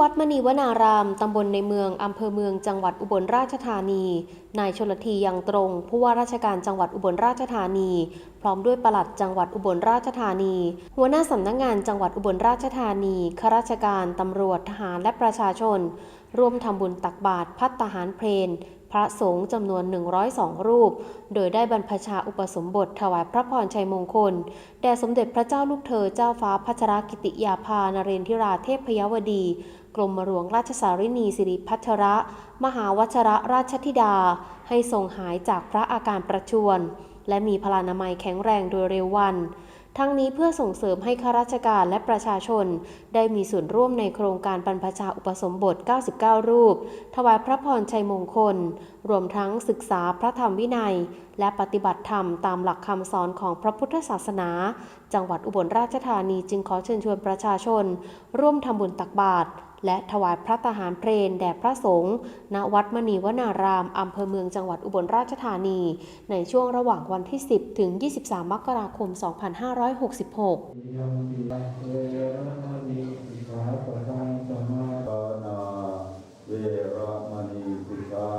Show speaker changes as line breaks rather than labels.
วัดมณีวนาราม ตำบลในเมือง อำเภอเมือง จังหวัดอุบลราชธานี นายชลทียังตรง ผู้ว่าราชการจังหวัดอุบลราชธานี พร้อมด้วยปลัดจังหวัดอุบลราชธานี หัวหน้าสำนักงานจังหวัดอุบลราชธานีข้าราชการ ตำรวจ ทหาร และประชาชน ร่วมทำบุญตักบาตรพัตตาหารเพลน พระสงฆ์จำนวน 102 รูป โดยได้บรรพชาอุปสมบทถวายพระพรชัยมงคล แด่สมเด็จพระเจ้าลูกเธอเจ้าฟ้าพัชรกิติยาภานเรนทิราเทพยวดี กรมหลวงราชสารินีสิริพัชระ มหาวชระราชธิดา ให้ทรงหายจากพระอาการประชวร และมีพลานามัยแข็งแรงโดยเร็ววัน ทั้งนี้เพื่อส่งเสริมให้ข้าราชการและประชาชน ได้มีส่วนร่วมในโครงการบรรพชาอุปสมบท 99 รูป ถวายพระพรชัยมงคล รวมทั้งศึกษาพระธรรมวินัย และปฏิบัติธรรมตามหลักคำสอนของพระพุทธศาสนา จังหวัดอุบลราชธานีจึงขอเชิญชวนประชาชน ร่วมทำบุญตักบาตร และถวายพระทหารเพลนแด่พระสงฆ์ณวัดมณีวนารามอำเภอเมืองจังหวัดอุบลราชธานี ในช่วงระหว่างวันที่ 10 ถึง 23 มกราคม 2566